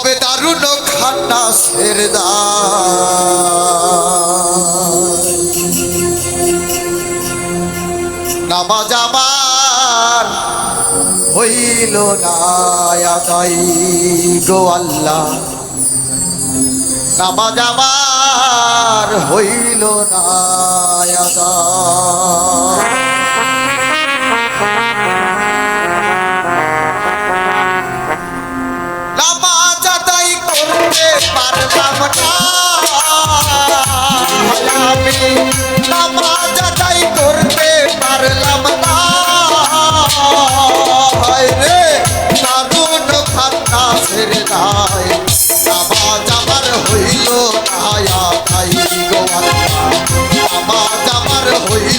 তবে দারুণ খান্না সেরদা নামাজ আমার হইল না তাই গো আল্লাহ। নামাজ আমার হইল না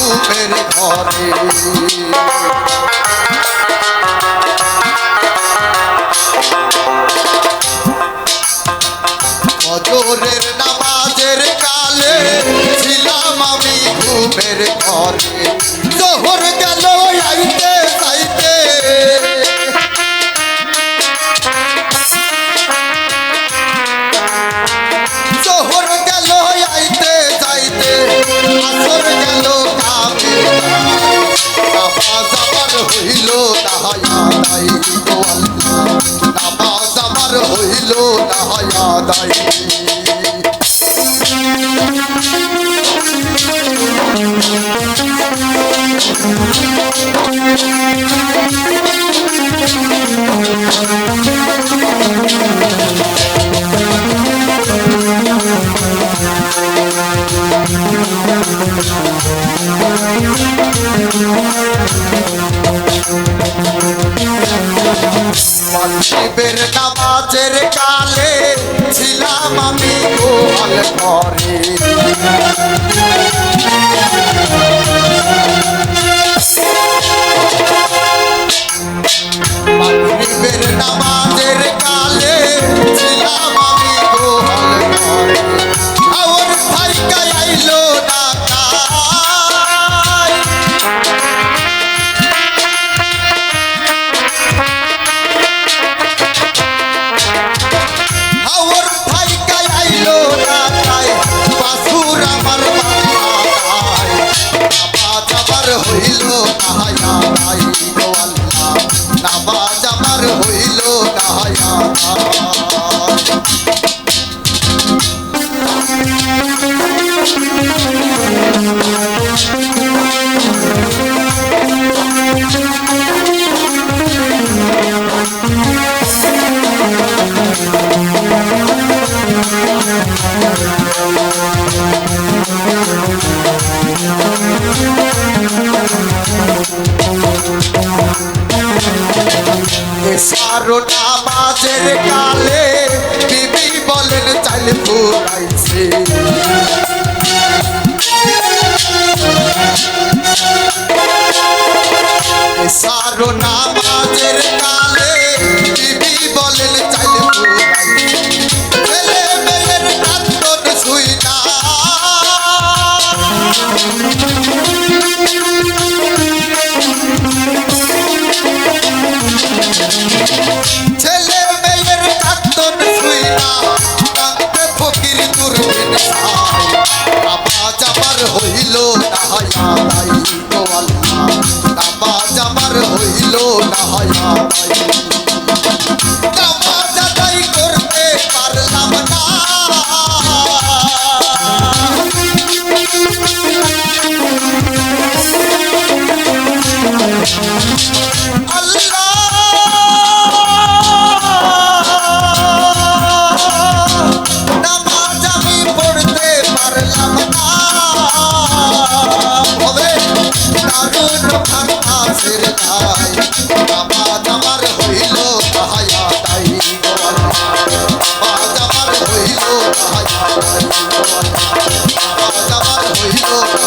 রূপের ঘরে। অজোরের নামাজের কালে ছিলাম আমি ঘুমের ঘরে। নাপা যাবার হইল তাহাই আদায় গো আল্লাহ নাপা যাবার হইল তাহাই আদায় Thank you. বিয়ের কালে ছিলাম আমি গোয়াল ঘরে কাহায়া করোনা বাজের কালে বিবি বলেন চাল ফুরাইছে আবার হইল না Oh.